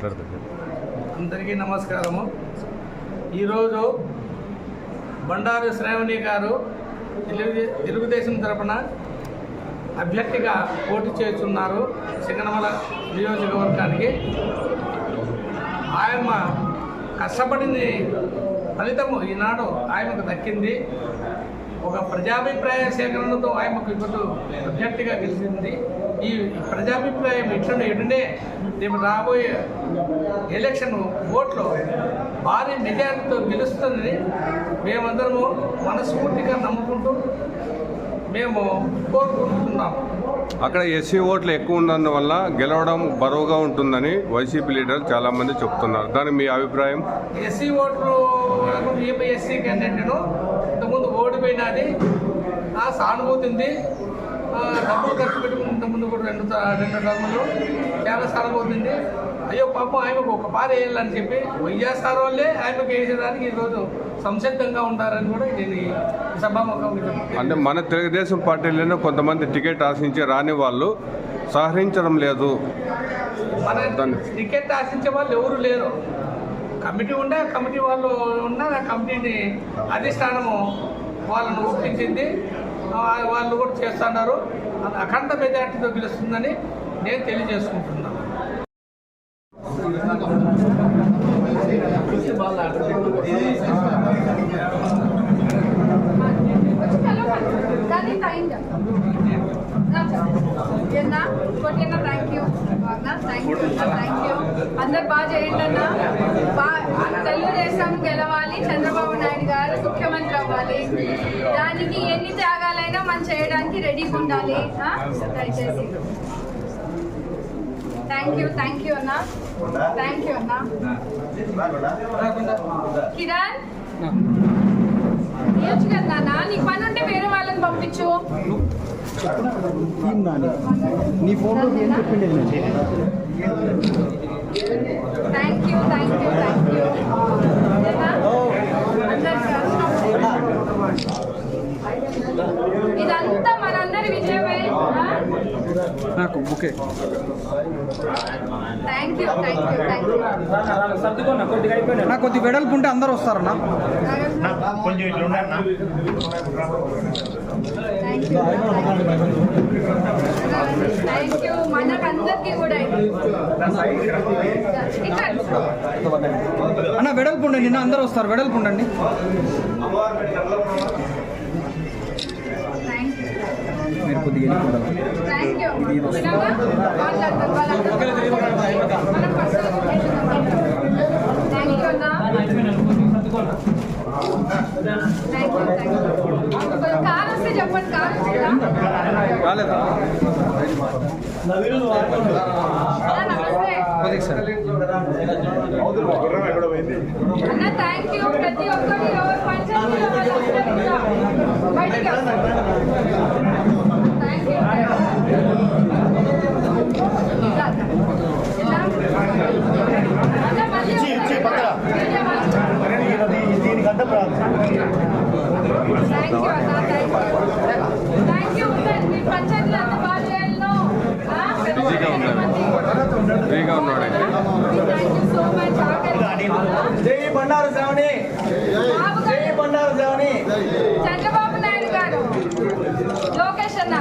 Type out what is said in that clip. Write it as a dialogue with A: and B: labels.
A: మాట్లాడుతుంది
B: అందరికీ నమస్కారము. ఈరోజు బండారు శ్రావణి గారు తెలుగు తెలుగుదేశం తరపున అభ్యర్థిగా పోటీ చేస్తున్నారు సింగనమల నియోజకవర్గానికి. ఆయమ్మ కష్టపడింది ఫలితము ఈనాడు ఆయనకు దక్కింది. ఒక ప్రజాభిప్రాయ సేకరణతో ఆయనకు ఇప్పుడు అభ్యర్థిగా గెలిచింది. ఈ ప్రజాభిప్రాయం ఇట్లనే ఎటునే రేపు రాబోయే ఎలక్షన్ ఓట్లు భారీ మెజారిటీతో గెలుస్తుందని మేమందరము మనస్ఫూర్తిగా నమ్ముకుంటూ మేము కోరుకుంటున్నాము
A: అక్కడ ఎస్సీ ఓట్లు ఎక్కువ ఉన్నందువల్ల గెలవడం బరువుగా ఉంటుందని వైసీపీ లీడర్లు చాలా మంది చెప్తున్నారు. దాని మీ అభిప్రాయం?
B: ఎస్సీ ఓట్లు ఈమె ఎస్సీ క్యాండిడేట్ను ఇంతకుముందు ఓడిపోయినది ఆ సానుభూతి ఉంది ఆ, డబ్బులు ఖర్చు పెట్టుకుని ఇంతకుముందు కూడా రెండు రెండు టర్ములు చాలా సానుభూతి ఉంది అయ్యో పాపం ఆయనకు ఒక పార వేయాలని చెప్పి వైఎస్ఆర్ వాళ్ళే ఆయనకు వేసేదానికి ఈరోజు సంసిద్ధంగా ఉంటారని కూడా నేను చెప్తున్నాను.
A: అంటే మన తెలుగుదేశం పార్టీలోనే కొంతమంది టికెట్ ఆశించి రాని వాళ్ళు సహకరించడం లేదు.
B: మన టికెట్ ఆశించే వాళ్ళు ఎవరు లేరు. కమిటీ ఉండే కమిటీ వాళ్ళు ఉన్న కమిటీని అధిష్టానము వాళ్ళను ఒప్పించింది వాళ్ళు కూడా చేస్తున్నారు. అఖండ మెజార్టీతో గెలుస్తుందని నేను తెలియజేసుకుంటున్నాను.
C: కానీ టైం ఏనా కొట్టినా thank you thank you thank you అందరు బాగా చేయండి అన్న తెలుగుదేశం గెలవాలి చంద్రబాబు నాయుడు గారు ముఖ్యమంత్రి అవ్వాలి. దానికి ఎన్ని త్యాగాలైనా మనం చేయడానికి రెడీగా ఉండాలి? దయచేసి. థ్యాంక్ యూ థ్యాంక్ యూ అన్న. థ్యాంక్ యూ అన్న. కిరణ్? నాన్న నీకు పని ఉంటే వేరే వాళ్ళని పంపించు
D: టీం నాని నీ ఫోన్లో ఏం చెప్పిండే
C: thank you thank you thank you ఇదంతా మనందరి విజయమే.
D: నాకు
C: యూ
D: నాకు కొద్ది వెడల్పు ఉంటే అందరు వస్తారన్నా.
E: కొంచెం ఇట్లా ఉండన్నా
C: థ్యాంక్ యూ మనకందరికీ కూడా
D: అన్న వెడల్పు ఉండండి నిన్న అందరు వస్తారు. వెడల్పు ఉండండి మీరు కొద్దిగా వెళ్ళిపోవాలి.
C: థ్యాంక్ యూ వినమ్మా? మాట్లాడతారు వాళ్ళందరూ. మనం ఫస్ట్ థ్యాంక్ యూ అన్న థ్యాంక్ యూ థ్యాంక్ యూ కొంచెం కార్ వస్తే చెప్పండి కార్ వచ్చిందా
D: రాలేదా?
C: థ్యాంక్ యూ ప్రతి ఒక్కరు వాళ్ళందరూ కూడా బయటికి వస్తారు థ్యాంక్ యూ అన్న మళ్ళీ
E: ఇచ్చి, ఇచ్చి, పక్కన. దీనికి అడ్డం రాదు
C: థ్యాంక్ యూ అన్న థ్యాంక్ యూ థ్యాంక్ యూ మీ పంచాయతీలో అంత బాగా చేయాలను
A: బిజీగా
C: మచ్ ఆఖరి
D: జై బండారు శ్రావణి.
C: గారు
D: బండారు శ్రావణి.
C: చంద్రబాబు నాయుడు గారు. లోకేష్ అన్న.